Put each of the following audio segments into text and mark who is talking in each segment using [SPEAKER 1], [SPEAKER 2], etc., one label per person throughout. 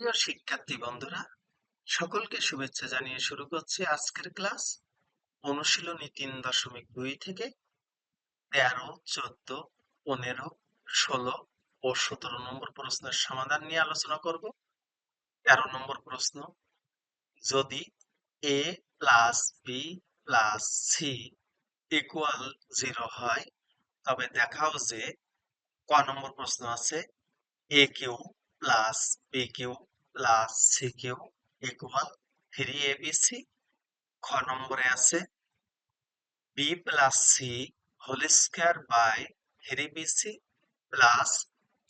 [SPEAKER 1] প্রিয় শিক্ষার্থী বন্ধুরা, সকলকে শুভেচ্ছা জানিয়ে শুরু করছি আজকের ক্লাস। অনুশীলনী তিন দশমিক দুই থেকে তেরো, চোদ্দ, পনেরো, ষোলো ও সতেরো নম্বর প্রশ্নের সমাধান নিয়ে আলোচনা করব। তেরো নম্বর প্রশ্ন, যদি A plus B plus C equal zero হয়, তবে দেখাও যে ক নম্বর প্রশ্ন আছে A cube plus cube plus C equal three A B C খ নম্বরে আছে B plus C whole square by three B C plus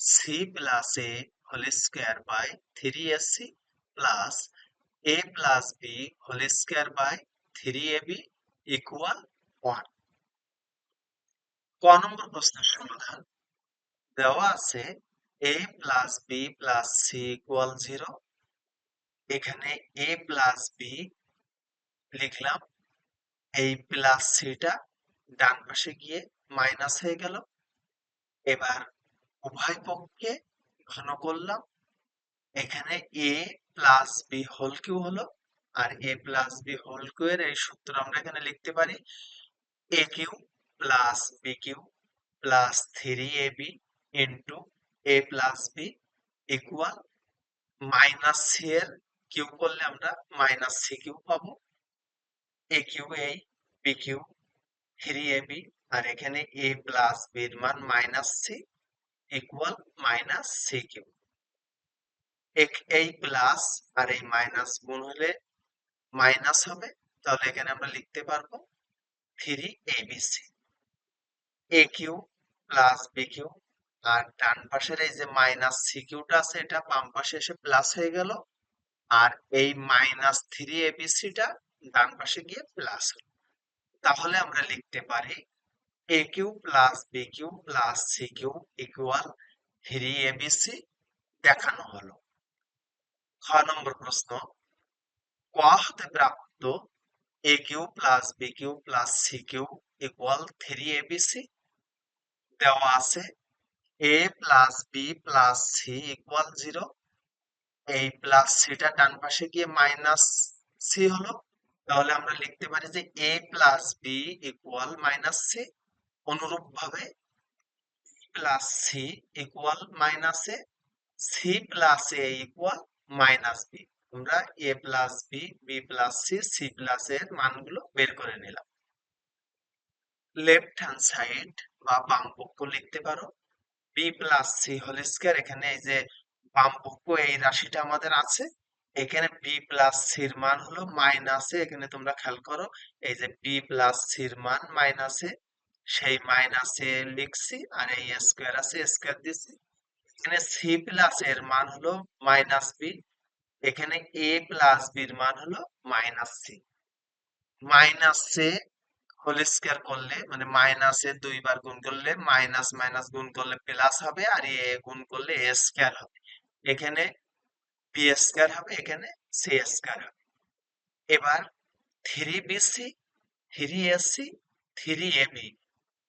[SPEAKER 1] C plus A whole square by three S C plus A plus B whole square by three A B equal one ক নম্বর প্রশ্নের সমাধান দেওয়া আছে A plus B plus C equal zero এখানে A plus B লিখলাম। এই plus সিটা ডান পাশে গিয়ে মাইনাস হয়ে গেল। এবার উভয় পক্ষে ঘন করলাম। এখানে A plus B whole cube হলো আর A plus B whole cube এর এই সূত্র আমরা এখানে লিখতে পারি। A cube plus B cube plus three A B into A plus B equal minus C এর কিউ করলে আমরা মাইনাস সি কিউ পাবো। এ কিউ এই B cube three A B আর এখানে এ প্লাস বির মান minus C equal minus C cube এই plus আর এই মাইনাস গুণ হলে মাইনাস হবে। তাহলে এখানে আমরা লিখতে পারব three A B C A cube plus B cube আর ডান পাশের এই যে মাইনাস সি কিউটা আছে, এটা বাম পাশে এসে প্লাস হয়ে গেল। আর এই মাইনাস থ্রি এবিসিটা ডান পাশে গিয়ে প্লাস হলো। তাহলে আমরা লিখতে পারি A cube plus B cube plus C cube equal three ABC দেখানো হলো। খ নম্বর প্রশ্ন, ক হতে প্রাপ্ত A cube plus B cube plus C cube equal three ABC দেওয়া আছে A plus B plus C equal zero এই প্লাস সিটা ডান পাশে গিয়ে মাইনাস সি হলো। তাহলে আমরা লিখতে পারি যে A plus B equal minus C অনুরূপ ভাবে plus C equal minus A C plus A equal minus B আমরা A plus B B plus C C plus এর মানগুলো বের করে নিলাম। লেফট হ্যান্ড সাইড বা বাম পক্ষ লিখতে পারো। B plus C whole square এখানে এই যে বাম পক্ষ এই রাশিটা আমাদের আছে। এখানে বি প্লাস সির মান হলো মাইনাসে এখানে তোমরা খেয়াল করো, এই যে বি প্লাস সির মান মাইনাসে সেই মাইনাসে লিখছি আর এই স্কোয়ার আছে স্কোয়ার দিছি। এখানে সি প্লাস এর মান হলো মাইনাস বি এখানে এ প্লাস বির মান হলো minus C minus C whole square করলে মানে মাইনাসে দুইবার গুণ করলে মাইনাস মাইনাস গুণ করলে প্লাস হবে আর এ গুণ করলে এ স্কয়ার হবে। এখানে বি স্কয়ার হবে, এখানে সি স্কয়ার হবে। এবার three BC three AC three AB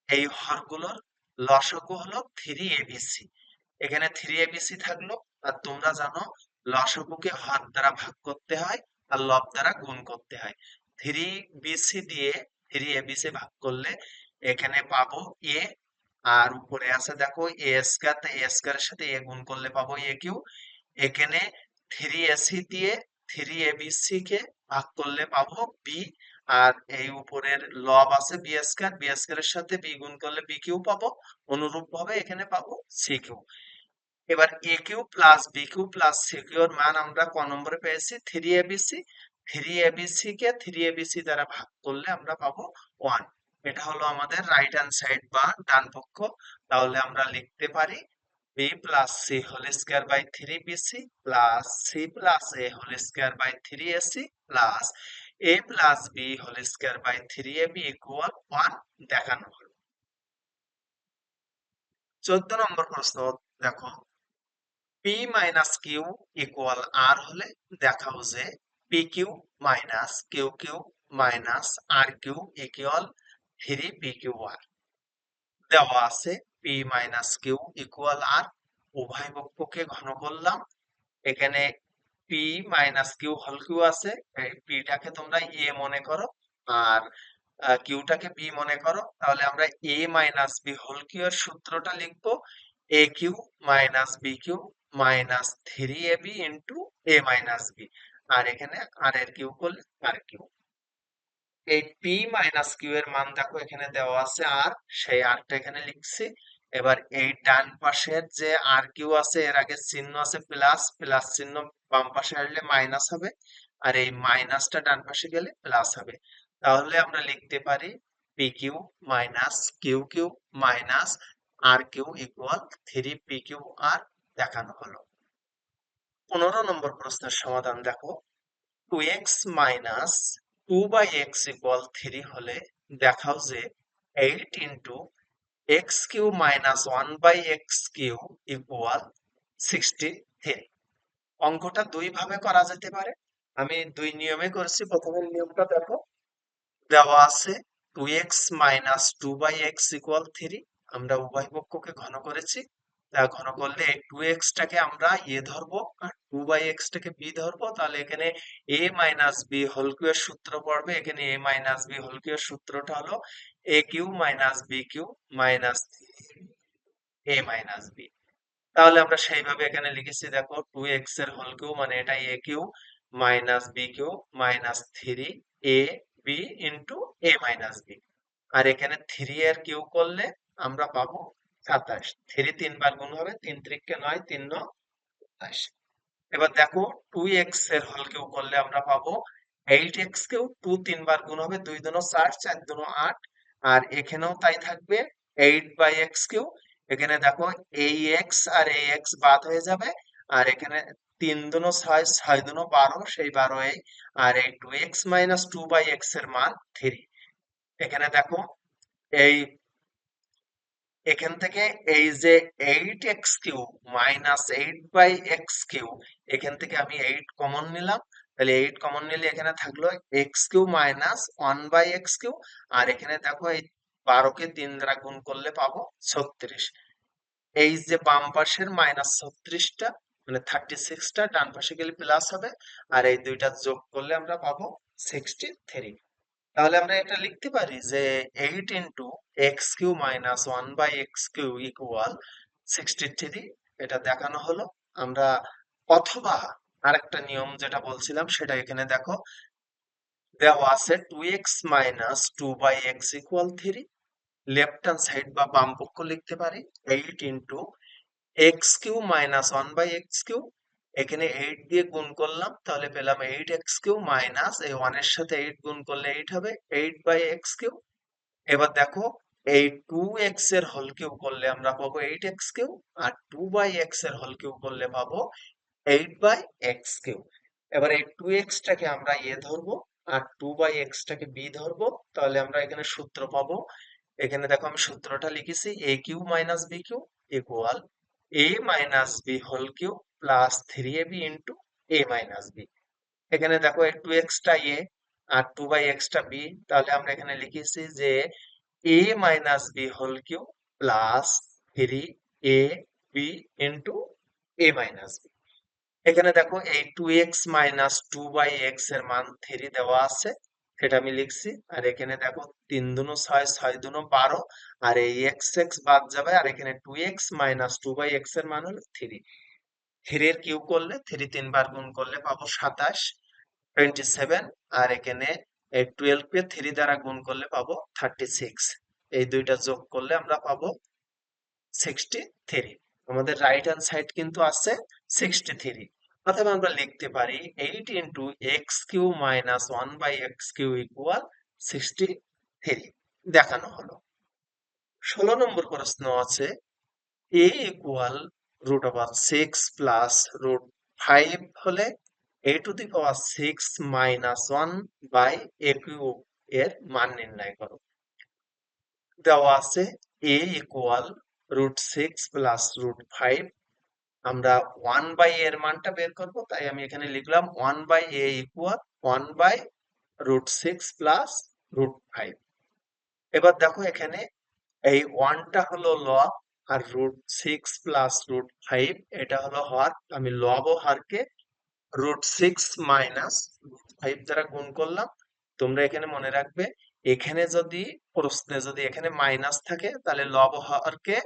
[SPEAKER 1] এই হরগুলোর লসগু হলো থ্রি এবিসি এখানে থ্রি এবিসি থাকল, আর তোমরা জানো লসগুকে হর দ্বারা ভাগ করতে হয় আর লব দ্বারা গুণ করতে হয়। থ্রি বিসি দিয়ে থ্রি এবিসি ভাগ করলে এখানে পাবো এ আর উপরে আছে দেখো এ স্কয়ার তাই এ স্কয়ারের সাথে এ গুণ করলে পাবো এ কিউ এখানে থ্রি এসি দিয়ে থ্রি এবিসি কে ভাগ করলে পাবো বি আর এই উপরের লব আছে বি স্কয়ার বি স্কয়ারের সাথে বি গুণ করলে বি কিউ পাবো। অনুরূপ ভাবে এখানে পাবো সি কিউ এবার A cube plus B cube plus C cube এর মান আমরা ক নম্বরে পেয়েছি? থ্রি এবিসি থ্রি এবিসি কে থ্রি এবিসি দ্বারা ভাগ করলে আমরা পাবো ওয়ান এটা হলো আমাদের রাইট হ্যান্ড সাইড বা ডান পক্ষ। তাহলে আমরা লিখতে পারি B plus C whole square by three BC plus C plus A whole square by three AC plus A plus B whole square by three A B equal one দেখানো হলো। চোদ্দ নম্বর প্রশ্ন, দেখো P minus Q equal R হলে দেখাও যে R cube equal three P Q R দেওয়া আছে P minus Q equal R উভয় পক্ষকে ঘন করলাম। এখানে পি মাইনাস কিউ হল কিউ আছে। পিটাকে তোমরা এ মনে করো আর কিউটাকে বি মনে করো। তাহলে আমরা A minus B whole cube সূত্রটা লিখব। A cube minus B cube minus three A B into A minus B আর এখানে আর এর কিউ করলে আর কিউ। এই পি মাইনাস কিউ এর মান দেখো এখানে দেওয়া আছে আর সেই আরটা এখানে লিখছি। এবার এই ডান পাশের যে আর কিউ আছে, এর আগে চিহ্ন আছে প্লাস প্লাস চিহ্ন বাম পাশে আসলে মাইনাস হবে। আর এই মাইনাসটা ডান পাশে গেলে প্লাস হবে। তাহলে আমরা লিখতে পারি P cube minus Q cube minus R cube equal three P Q R দেখানো হলো। পনেরো নম্বর প্রশ্নের সমাধান দেখো। Two X minus two by X equal three হলে দেখাও যে eight into X cube minus one by X cube equal sixty three অঙ্কটা দুই ভাবে করা যেতে পারে। আমি দুই নিয়মে করেছি প্রথমের নিয়মটা দেখো। দেওয়া আছে two X minus two by X equal three আমরা উভয় পক্ষকে ঘন করেছি। ঘন করলে টু আমরা এ ধরবো আর টু বাই বি ধরবো, তাহলে এখানে A minus B whole cube এর সূত্র পড়বে। এখানে A minus B whole cube এর সূত্রটা হলো A cube minus B cube minus A minus B তাহলে আমরা সেইভাবে এখানে লিখেছি, দেখো টু এক্সের হোল কিউ মানে এটা A cube minus B cube minus three A B into A minus B আর এখানে থ্রি এর কিউ করলে আমরা পাবো সাতাশ। থ্রি তিনবার গুণ হবে, তিন ত্রিককে নয়, তিন সাতাশ এবার দেখো টু এক্সের হল কিউ করলে আমরা পাবো এইট এক্স কেউ টু তিনবার গুণ হবে, দুই দুনো চার চার দুনো আট, আর এখানেও তাই থাকবে এইট বাই এক্স কিউ এখানে দেখো এই এক্স আর এই এক্স বাদ হয়ে যাবে, আর এখানে তিন দুনো ছয় ছয় দুনো বারো, সেই বারো এই, আর এই two X minus two by এক্সের মান থ্রি এখানে দেখো এই এখান থেকে এই যে eight X cube minus eight by X cube এখান থেকে আমি এইট কমন নিলাম। তাহলে এইট কমন নিলে এখানে থাকল X cube minus one by X cube আর এখানে দেখো এই বারোকে তিন দ্বারা গুণ করলে পাবো ছত্রিশ। এই যে বাম পাশের মাইনাস ছত্রিশটা মানে থার্টি সিক্সটা ডান পাশে গেলে প্লাস হবে, আর এই দুইটা যোগ করলে আমরা পাবো সিক্সটি থ্রি তাহলে আমরা এটা লিখতে পারি যে eight into X cube minus one by X cube equal sixty three এটা দেখানো হলো। আমরা অথবা আরেকটা নিয়ম যেটা বলছিলাম, সেটা এখানে দেখো। দেওয়া আছে two X minus two by X equal three left hand side বা বাম পক্ষ লিখতে পারি। Eight into X cube minus one by X cube এখানে এইট দিয়ে গুণ করলাম, তাহলে পেলাম এইট এক্স কিউ মাইনাস এই ওয়ানের সাথে এইট গুণ করলে এইট হবে এইট বাই এক্স কিউ এবার দেখো, এই টু এক্সের হল কিউ করলে আমরা পাবো এইট এক্স কিউ আর টু বাই এক্সের হোল কিউ করলে পাবো এইট বাই এক্স কিউ এবার এই টু এক্স টাকে আমরা এ ধরবো, আর টু বাই এক্স টাকে বি ধরবো, তাহলে আমরা এখানে সূত্র পাবো। এখানে দেখো আমি সূত্রটা লিখেছি a cube minus b cube equal a minus b whole cube plus three a b into a minus b এখানে দেখো টু এক্সটা এ আর টু বাই এক্সটা বি তাহলে আমরা এখানে লিখেছি যে a minus b whole cube plus three a b into a minus b এখানে দেখো এই two x minus two by এক্সের মান থ্রি দেওয়া আছে। সেটা আমি লিখছি। আর এখানে দেখো তিন দুনো ছয় ছয় দুনো বারো, আর এই এক্স এক্স বাদ যাবে, আর এখানে two x minus two by এক্সের মান হলো থ্রি থ্রি এর কিউ করলে থ্রি তিনবার গুণ করলে পাবো সাতাশ টোয়েন্টি সেভেন আর এখানে এই টুয়েলভ কে থ্রি দ্বারা গুণ করলে পাবো থার্টি সিক্স এই দুইটা যোগ করলে আমরা পাবো সিক্সটি থ্রি আমাদের রাইট হ্যান্ড সাইড কিন্তু আছে সিক্সটি থ্রি অথবা আমরা লিখতে পারি eight into x cube minus one by x cube equal sixty three দেখানো হলো। ষোলো নম্বর প্রশ্ন আছে a equal root over six plus root five হলে a to the power six minus one by a cube এর মান নির্ণয় করো। দেওয়া আছে a equal root six plus root five আমরা ওয়ান বাই এর মানটা বের করব, তাই আমি এখানে লিখলাম one by a equal one by root six plus root five এবার দেখো এখানে এই ওয়ানটা হলো লব আর root six plus root five এটা হলো হর। আমি লব ও হরকে root six minus root five দ্বারা গুণ করলাম। তোমরা এখানে মনে রাখবে, এখানে যদি প্রশ্নে যদি এখানে মাইনাস থাকে, তাহলে লব হরকে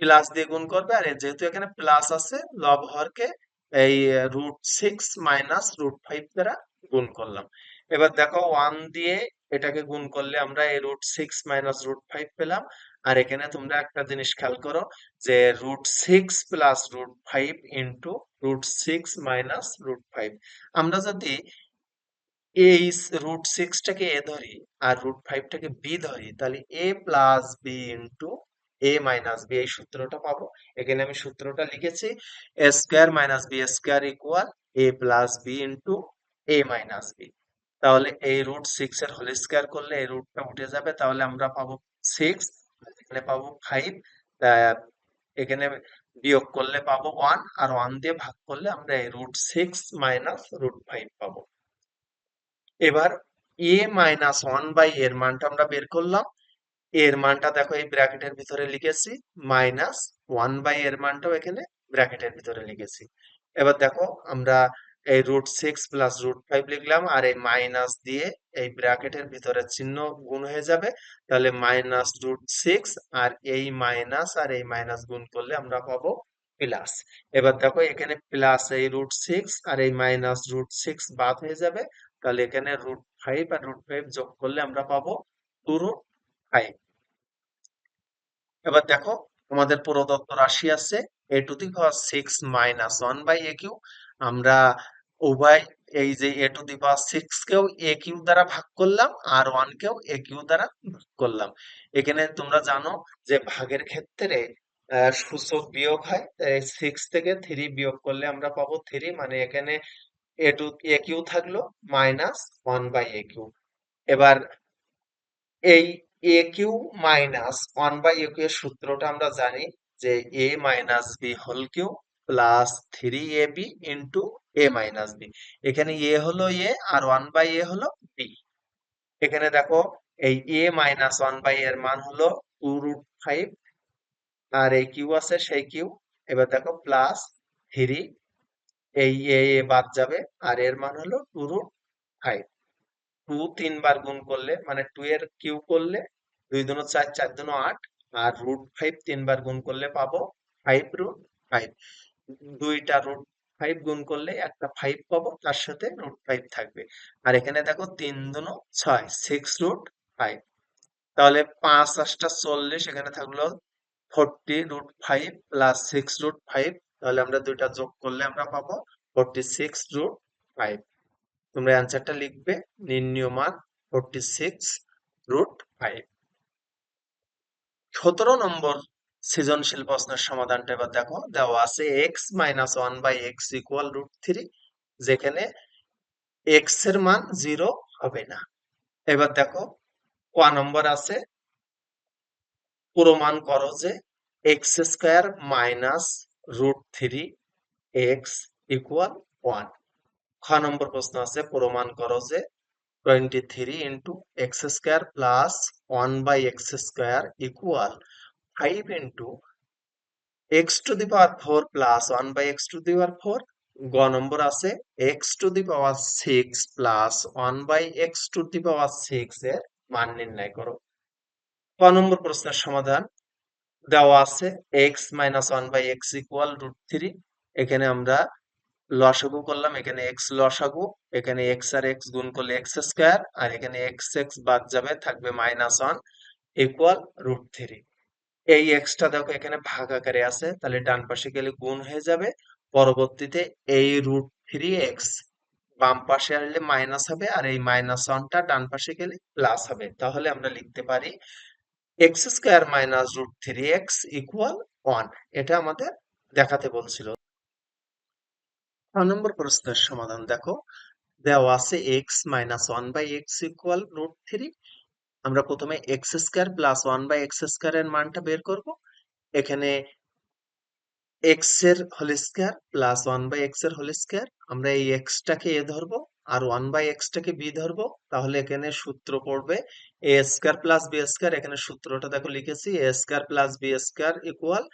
[SPEAKER 1] প্লাস দিয়ে গুণ করবে। আর যেহেতু এখানে প্লাস আছে লব হরকে এই root six minus root five দ্বারা গুণ করলাম। এবার দেখো ওয়ান দিয়ে এটাকে গুণ করলে আমরা এই root six minus root five পেলাম। আর এখানে তোমরা একটা জিনিস খেয়াল করো যে root six plus root five into root six minus root five আমরা যদি এই রুট সিক্সটাকে এ ধরি আর রুট ফাইভটাকে বি ধরি, তাহলে a plus b into a minus b এই সূত্রটা পাবো। এখানে আমি সূত্রটা লিখেছি a square minus b square equal a plus b into a minus b তাহলে এই রুট সিক্স এর হোল স্কোয়ার করলে এই রুটটা উঠে যাবে, তাহলে আমরা পাবো সিক্স এখানে পাবো ফাইভ এখানে বিয়োগ করলে পাবো ওয়ান আর ওয়ান দিয়ে ভাগ করলে আমরা এই root six minus root five পাবো। এবার এ মাইনাস ওয়ান বাই এর মানটা আমরা বের করলাম এর মানটা দেখো এই ব্র্যাকেটের ভিতরে লিখেছি, মাইনাস ওয়ান বাই এর মানটাও এখানে ব্র্যাকেটের ভিতরে লিখেছি। এবার দেখো আমরা এই root six plus root five লিখলাম আর এই মাইনাস দিয়ে এই ব্র্যাকেটের ভিতরে চিহ্ন গুণ হয়ে যাবে। তাহলে মাইনাস রুট সিক্স আর এই মাইনাস আর এই মাইনাস গুণ করলে আমরা পাবো প্লাস। এবার দেখো এখানে প্লাস এই রুট সিক্স আর এই মাইনাস রুট সিক্স বাদ হয়ে যাবে। তাহলে এখানে রুট ফাইভ আর রুট ফাইভ যোগ করলে আমরা পাবো টু রুট ফাইভ এবার দেখো আমাদের প্রদত্ত রাশি আছে a to the power six minus one by a cube আমরা উভয় এই যে এ টু দি পাওয়ার সিক্স কেও এ কিউ দ্বারা ভাগ করলাম, আর ওয়ান কেও এ কিউ দ্বারা ভাগ করলাম। এখানে তোমরা জানো যে ভাগের ক্ষেত্রে সূচক বিয়োগ হয় সিক্স থেকে থ্রি বিয়োগ করলে আমরা পাবো থ্রি মানে এখানে এ টু এ কিউ থাকল minus one by a cube এবার এই a cube minus one by a cube এর সূত্রটা আমরা জানি যে a minus b whole cube plus three a b into a minus b এখানে এ হলো এ আর ওয়ান বাই এ হলো বি এখানে দেখো, এই এ মাইনাস ওয়ান বাই এর মান হলো টু রুট ফাইভ আর এই কিউ আছে সেই কিউ এবার দেখো প্লাস থ্রি এই এ বাদ যাবে আর এর মান হলো টু রুট ফাইভ টু তিনবার গুণ করলে মানে টু এর কিউ করলে দুই দুনো চার চার দুনো আট, আর রুট ফাইভ তিনবার গুণ করলে পাবো ফাইভ রুট ফাইভ দুইটা রুট ফাইভ গুণ করলে একটা ফাইভ পাবো, তার সাথে রুট ফাইভ থাকবে। আর এখানে দেখো তিন দুনো ছয় সিক্স রুট ফাইভ তাহলে পাঁচ আটটা চল্লিশ, এখানে থাকল forty root five plus six root five তাহলে আমরা দুইটা যোগ করলে আমরা পাবো ফোরটি সিক্স রুট ফাইভ তোমরা অ্যান্সারটা লিখবে নির্ণীয় মান ফোরটি সিক্স রুট ফাইভ সতেরো নম্বর সৃজনশীল প্রশ্নের সমাধানটা এবার দেখো, দেওয়া আছে x minus one by x equal root three যেখানে এক্সের মান জিরো হবে না। এবার দেখো, ক নম্বর আছে, প্রমাণ করো যে x square minus root three x equal one খ নম্বর প্রশ্ন আছে, প্রমাণ করো যে twenty three into x square plus one by x square equal five into x to the power four plus one by x to the power four গ নম্বর আছে x to the power six plus one by x to the power six এর মান নির্ণয় করো। ক নম্বর প্রশ্নের সমাধান দেওয়া আছে x minus one by x equal root three এখানে আমরা লসাগু করলাম, এখানে এক্স লসাগু, এখানে এক্স আর এক্স গুণ করলে এক্স স্কোয়ার আর এখানে এক্স এক্স বাদ যাবে, থাকবে minus one equal root three এই এক্সটা দেখো এখানে ভাগ আকারে আছে, তাহলে ডান পাশে গেলে গুণ হয়ে যাবে, পরবর্তীতে এই রুট থ্রি এক্স বাম পাশে আসলে মাইনাস হবে, আর এই মাইনাস ওয়ানটা ডান পাশে গেলে প্লাস হবে। তাহলে আমরা লিখতে পারি x square minus root three x equal one এটা আমাদের দেখাতে বলছিল। ছ নম্বর প্রশ্নের সমাধান দেখো। দেওয়া আছে x minus one by x equal root three আমরা প্রথমে x square plus one by x square এর মানটা বের করব। এখানে এক্সের whole square plus one by এক্সের হোল স্কোয়ার আমরা এই এক্সটাকে এ ধরবো আর ওয়ান বাই এক্সটাকে বি ধরবো। তাহলে এখানে সূত্র পড়বে a square plus b square এখানে সূত্রটা দেখো লিখেছি a square plus b square equal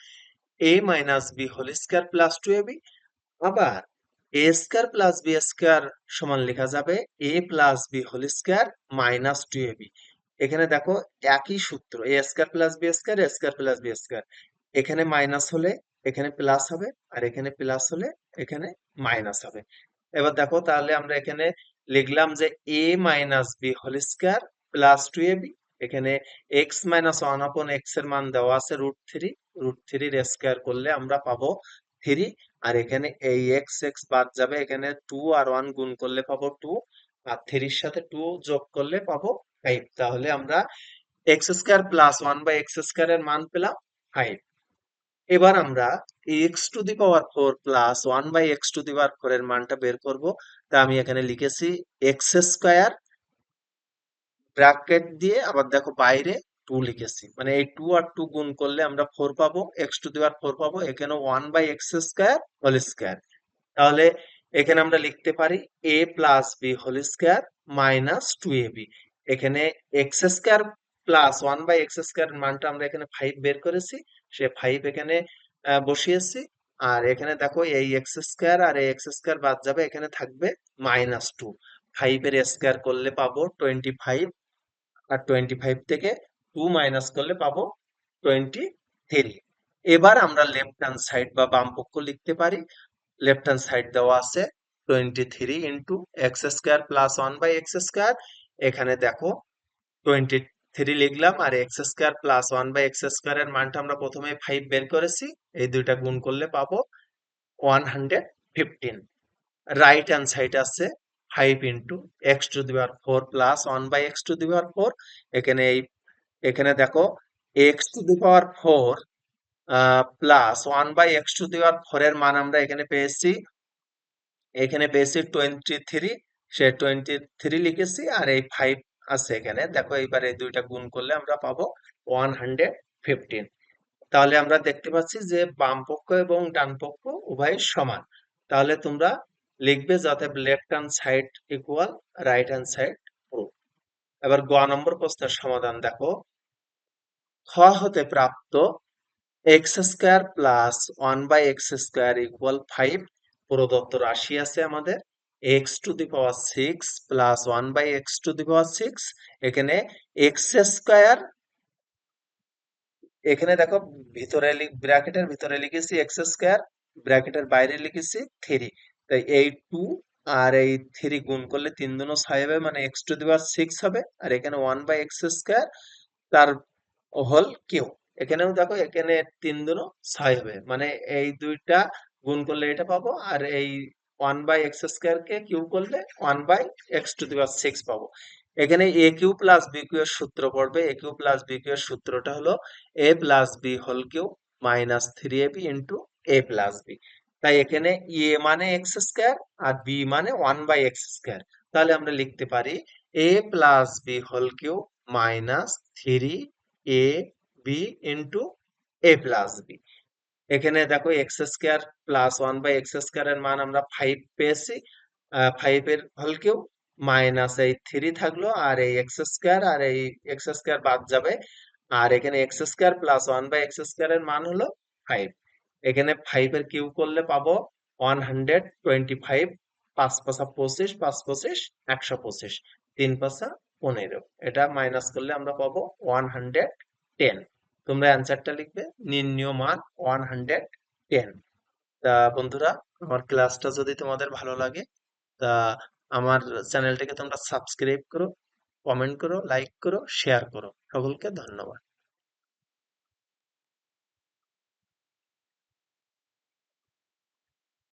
[SPEAKER 1] a minus b whole square plus two a b আবার a square plus b square সমান লেখা যাবে a plus b whole square minus two a b এখানে দেখো একই সূত্র a square plus b square a square plus b square এখানে minus হলে এখানে প্লাস হবে, আর এখানে প্লাস হলে এখানে মাইনাস হবে। এবার দেখো তাহলে আমরা এখানে লিখলাম যে a minus b whole square plus two a b এখানে এক্স মাইনাস ওয়ান আপন এক্সের মান দেওয়া আছে রুট থ্রি রুট থ্রির স্কোয়ার করলে আমরা পাবো থ্রি আর এখানে এই এক্স এক্স বাদ যাবে, এখানে টু আর ওয়ান গুণ করলে পাবো টু আর থ্রির সাথে টু যোগ করলে পাবো ফাইভ তাহলে আমরা x square plus one by x square এর মান পেলাম ফাইভ এবার আমরা x to the power four plus one by x to the power four এর মানটা বের করব। তা আমি এখানে লিখেছি এক্স স্কোয়ার ব্র্যাকেট দিয়ে, আবার দেখো বাইরে টু লিখেছি। মানে এই টু আর টু গুণ করলে আমরা ফোর পাবো x to the power four পাবো, এখানে one by x square whole square তাহলে এখানে আমরা লিখতে পারি a plus b whole square minus two a b এখানে x square plus one by x square মানটা আমরা এখানে ফাইভ বের করেছি, সে ফাইভ এখানে বসিয়েছি। আর এখানে দেখো এই এক্স স্কোয়ার আর এই এক্স স্কোয়ার বাদ যাবে, এখানে থাকবে মাইনাস টু ফাইভ এর স্কোয়ার করলে পাবো টোয়েন্টি ফাইভ আর টোয়েন্টি ফাইভ থেকে টু মাইনাস করলে পাবো টোয়েন্টি থ্রি এবার আমরা লেফট হ্যান্ড সাইড বা বাম পক্ষ লিখতে পারি। লেফট হ্যান্ড সাইড দেওয়া আছে twenty three into x square plus one by x square এখানে দেখো টোয়েন্টি থ্রি লিখলাম আর x square plus one by x square এর মানটা আমরা প্রথমে ফাইভ বের করেছি। এই দুইটা গুণ করলে পাবো one hundred fifteen right hand side আছে five into x to the power four plus one by x to the power four এখানে এই এখানে দেখো x to the power four plus one by x to the power four এর মান আমরা এখানে পেয়েছি। এখানে পেয়েছি টোয়েন্টি থ্রি সে টোয়েন্টি থ্রি লিখেছি আর এই ফাইভ আছে এখানে। দেখো, এইবার এই দুইটা গুণ করলে আমরা পাবো ওয়ান হান্ড্রেড ফিফটিন তাহলে আমরা দেখতে পাচ্ছি যে বাম পক্ষ এবং ডান পক্ষ উভয় সমান। তাহলে তোমরা লিখবে যাতে left hand side equal right hand side proof এবার গ নম্বর প্রশ্নের সমাধান দেখো। খ হতে প্রাপ্ত x square plus one by x square equal five প্রদত্ত রাশি আছে আমাদের। X to the power six plus one by x to the power six এখানে এক্স স্কোয়ার এখানে দেখো ভিতরে ব্র্যাকেটের ভিতরে লিখেছি এক্স স্কোয়ার ব্র্যাকেটের বাইরে লিখেছি থ্রি তাই এই টু আর এই থ্রি গুণ করলে তিন দুনো ছয় হবে মানে x to the power six হবে। আর এখানে ওয়ান বাই এক্স স্কোয়ার তার হোল কিউ। এখানেও দেখো, এখানে তিন দুনো ছয় হবে। মানে এই দুইটা গুণ করলে এটা পাবো আর এই ওয়ান বাই এক্স স্কোয়ার কে কিউ করলে one by x to the power six পাবো। এখানে a cube plus b cube এর সূত্র পড়বে। A cube plus b cube এর সূত্রটা হলো a plus b whole cube minus three a b into a plus b তাই এখানে এ মানে এক্স স্কোয়ার আর বি মানে ওয়ান বাই এক্স স্কোয়ার তাহলে আমরা লিখতে পারি a plus b whole cube minus three a b into a plus b এখানে দেখো x square plus one by x square এর মান আমরা ফাইভ পেয়েছি। ফাইভ এর হল কিউ? মাইনাস এই থ্রি থাকল আর এই এক্স স্কোয়ার আর এই এক্স স্কোয়ার বাদ যাবে। আর এখানে x square plus one by x square এর মান হলো ফাইভ এখানে ফাইভ এর কিউ করলে পাবো ওয়ান হান্ড্রেড টোয়েন্টি ফাইভ পাঁচ পাঁচা পঁচিশ পাঁচ পঁচিশ, একশো পঁচিশ। তিন পাঁচা পনেরো। এটা মাইনাস করলে আমরা পাবো ওয়ান হান্ড্রেড টেন তোমরা অ্যান্সারটা লিখবে, নির্ণীয় মান ওয়ান হান্ড্রেড টেন তা বন্ধুরা, আমার ক্লাসটা যদি তোমাদের ভালো লাগে, তা আমার চ্যানেলটাকে তোমরা সাবস্ক্রাইব করো কমেন্ট করো লাইক করো শেয়ার করো। সকলকে ধন্যবাদ।